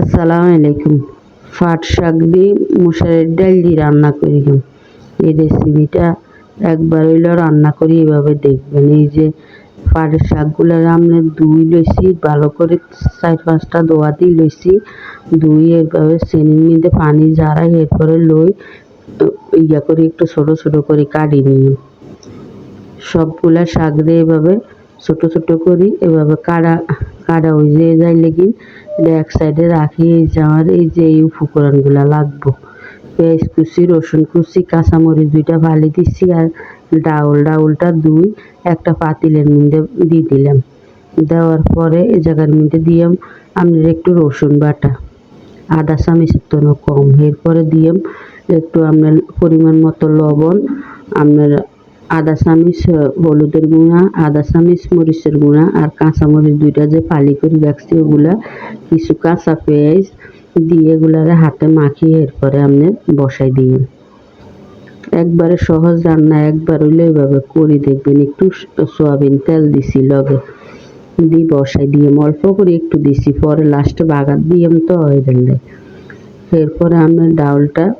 আসসালামু আলাইকুম। ফাট শাক দিয়ে মুসুরের ডাল দিয়ে রান্না করিলাম এই রেসিপিটা একবার হইল রান্না করি, এভাবে দেখবেন। এই যে পাটের শাকগুলো আমরা ধুই লইছি, ভালো করে চার পাঁচটা দোয়া দিয়ে লইছি, ধুই এভাবে চেনির মধ্যে পানি ঝাড়াই, এরপরে লই ইয়া করে একটু ছোট ছোট করে কাটি নিই। সবগুলা শাক দিয়ে এভাবে ছোট ছোট করি এভাবে কাটা কাটা হয়ে যায় লেগিন এটা এক সাইডে রাখি, এই যে আমার, এই যে এই উপকরণগুলা লাগবো। পেঁয়াজ কুচি, রসুন কুচি, কাঁচামরিচ দুইটা ফালি দিচ্ছি আর ডাউল, ডাউলটা দুই, একটা পাতিলের মধ্যে দিয়ে দিলাম। দেওয়ার পরে এই জায়গার মধ্যে দিয়াম আপনার একটু রসুন বাটা। আদা চামিচের তো কম। এরপরে দিয়াম একটু আপনার পরিমাণ মতো লবণ আপনার আদা চামিচ হলুদের গুঁড়া আদা চামিচ মরিচের গুঁড়া আর কাঁচা মরিচ দুইটা যে ফালি করে রাখছি, ওগুলা কিছু কাঁচা পেঁয়াজ দিয়ে এগুলারে হাতে মাখিয়ে এরপরে আপনি বসাই দিই। একবারে সহজ রান্না, একবার হইলে এইভাবে করি, দেখবেন একটু সোয়াবিন তেল দিছি লগে। দিয়ে বসাই দিয়ে অল্প করে একটু দিছি, পরে লাস্টে বাগার দিয়াম তো হয়ে গেলে। এরপরে আপনার ডাউলটা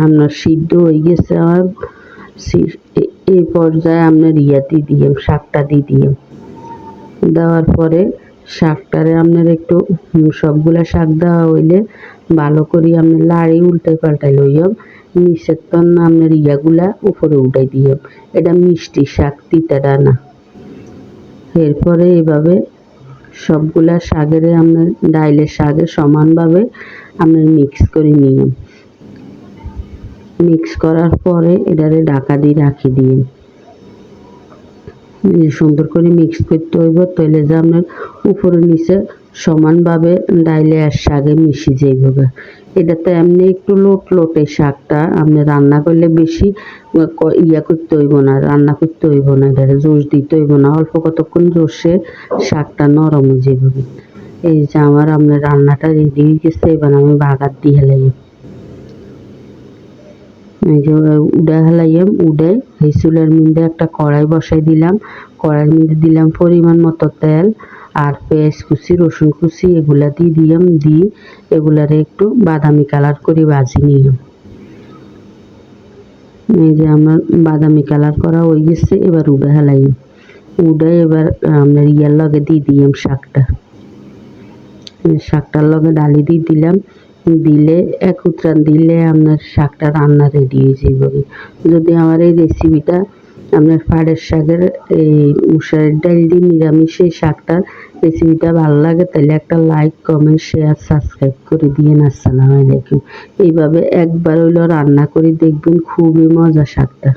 আপনার সিদ্ধ হয়ে গেছে এ- এই পর্যায়ে আপনার ইয়াতি দিয়ে শাকটা দিয়ে দিয়ে দেওয়ার পরে শাকটারে আপনার একটু সবগুলা শাক দেওয়া হইলে ভালো করে আপনি লাড়ি উল্টাই পাল্টাই লইয়াম। নিচের তন আপনার ইয়াগুলা উপরে উঠাই দিয়াম। এটা মিষ্টি শাক তিতাটা না এরপরে এভাবে সবগুলা শাকেরে আপনার ডাইলের শাকে সমানভাবে আপনার মিক্স করে নিয়ে মিক্স করার পরে এটারে ঢাকা দিয়ে রাখি দিয়ে সুন্দর করে মিক্স করতে হইব, তাহলে যে আপনার উপরে নিচে সমানভাবে ডাইলে আর শাকে মিশে যাইবে এটাতে এমনি একটু লোট লোটে শাকটা আপনি রান্না করলে বেশি ইয়া করতে হইব না, রান্না করতে হইব না, এটারে জোশ দিতে হইব না, অল্প কতক্ষণ জোশে শাকটা নরম হয়ে যাবে এই যে আমার আপনার রান্নাটা রেডি হয়ে গেছে, এবার আমি বাগার দিয়ে লাগি উডা হেলাইয়াম, উডাই এই মধ্যে একটা কড়াই বসাই দিলাম। কড়াইয়ের মধ্যে দিলাম পরিমাণ মতো তেল আর পেঁয়াজ কুচি, রসুন কুচি, এগুলা দিয়ে দিলাম, দিয়ে এগুলারে একটু বাদামি কালার করে ভাজি নিলাম। এই যে আমার বাদামি কালার করা হয়ে গেছে, এবার উডা হেলাইম উডাই এবার আপনার ইয়ার লগে দিয়ে দিলাম শাকটা। শাকটার লগে ডালি দিয়ে দিলাম। দিলে এক উত্রান দিলে আপনার শাকটা রান্না রেডি হয়ে যাবে যদি আমার এই রেসিপিটা আপনার পাড়ের শাকের এই মুসারের ডাল দিয়ে নিরামিষ শাকটার রেসিপিটা ভালো লাগে, তাহলে একটা লাইক কমেন্ট শেয়ার সাবস্ক্রাইব করে দিয়েন। আসসালামু আলাইকুম। এইভাবে একবার হইল রান্না করে দেখবেন খুবই মজা শাকটা।